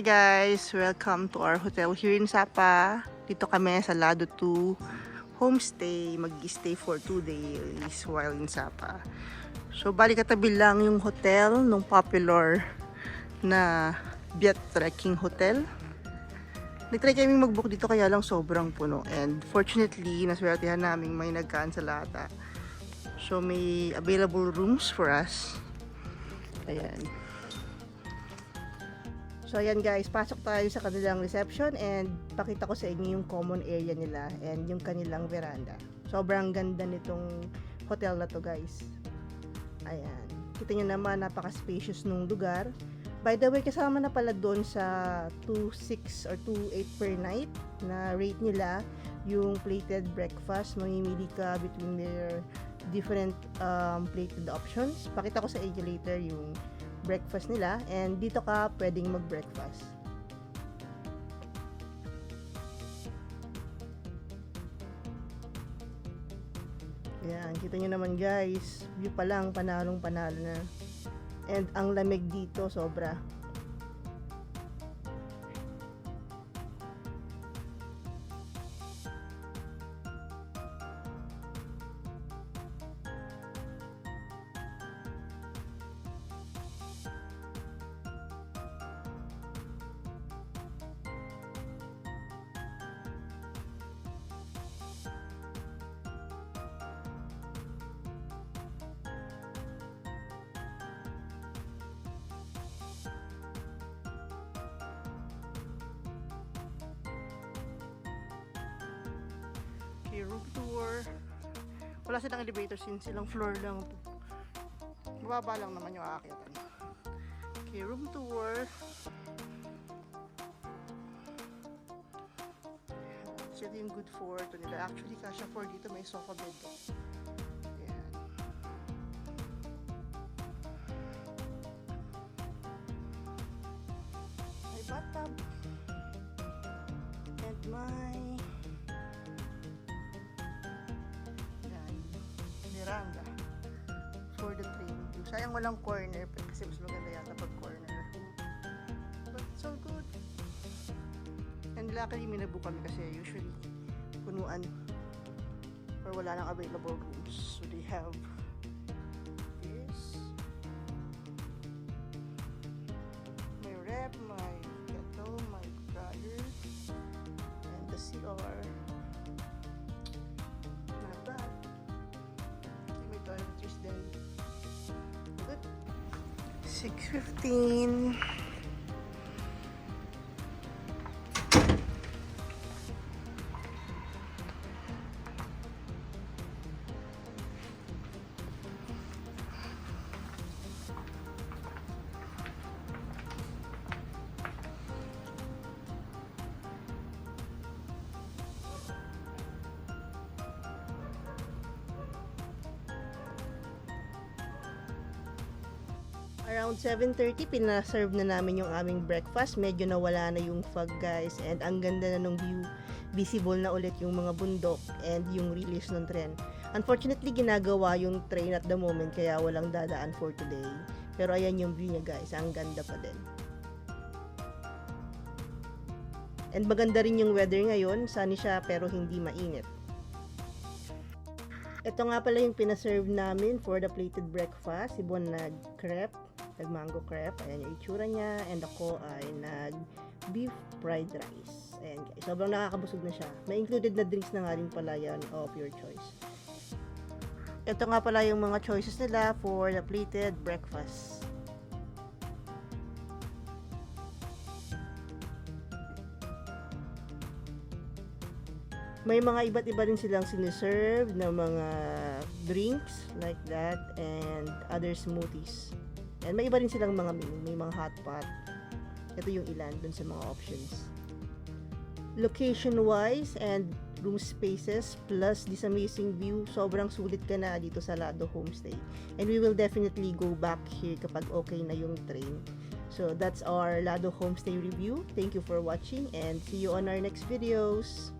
Okay guys, welcome to our hotel here in Sapa. Dito kami sa Lado 2 homestay. Mag-stay for 2 days while in Sapa. So bali katabi lang yung hotel nung popular na Biat Trekking Hotel. Nag-try kami mag-book dito kaya lang sobrang puno. And fortunately, naswertihan namin may nag-cancel ata. So may available rooms for us. Ayan. So ayan guys, pasok tayo sa kanilang reception and pakita ko sa inyo yung common area nila and yung kanilang veranda. Sobrang ganda nitong hotel na to guys. Ayan. Kita nyo naman, napaka-spacious nung lugar. By the way, kasama na pala doon sa 2.6 or 2.8 per night na rate nila yung plated breakfast. Mamimili ka between their different um, plated options. Pakita ko sa inyo later yung breakfast nila and dito ka pwedeng mag-breakfast. Yan, kita nyo naman guys, view pa lang, panalong panalo na. And ang lamig dito, sobra. Okay, room tour. Wala silang elevator since silang floor lang to. Mababa lang naman yung aakyatan. Okay, room tour. Sila yung good for to nila. Actually, kasha for dito may sofa bed. Ayan. May bathtub. Miranda. For the train view. Sayang walang corner. Kasi mas maganda yata pag corner. But so good. And luckily nabook kami kasi usually punuan or wala nang available rooms. So they have this. My rep, my kettle, my dryer, and the CR. 6.15. Around 7.30, pinaserve na namin yung aming breakfast. Medyo nawala na yung fog guys and ang ganda na nung view. Visible na ulit yung mga bundok and yung release ng tren. Unfortunately, ginagawa yung train at the moment kaya walang dadaan for today. Pero ayan yung view niya guys, ang ganda pa din. And maganda rin yung weather ngayon, sunny siya pero hindi mainit. Ito nga pala yung pinaserve namin for the plated breakfast. Si Bon nag-crepe, nag-mango crepe. Ayan yung itsura niya. And ako ay nag-beef fried rice. Ayan guys, sobrang nakakabusog na siya. May included na drinks na nga rin pala yan of your choice. Ito nga pala yung mga choices nila for the plated breakfast. May mga iba't iba rin silang siniserve na mga drinks like that and other smoothies. And may iba rin silang mga may mga hot pot. Ito yung ilan dun sa mga options. Location wise and room spaces plus this amazing view, sobrang sulit ka na dito sa Lado Homestay. And we will definitely go back here kapag okay na yung train. So that's our Lado Homestay review. Thank you for watching and see you on our next videos.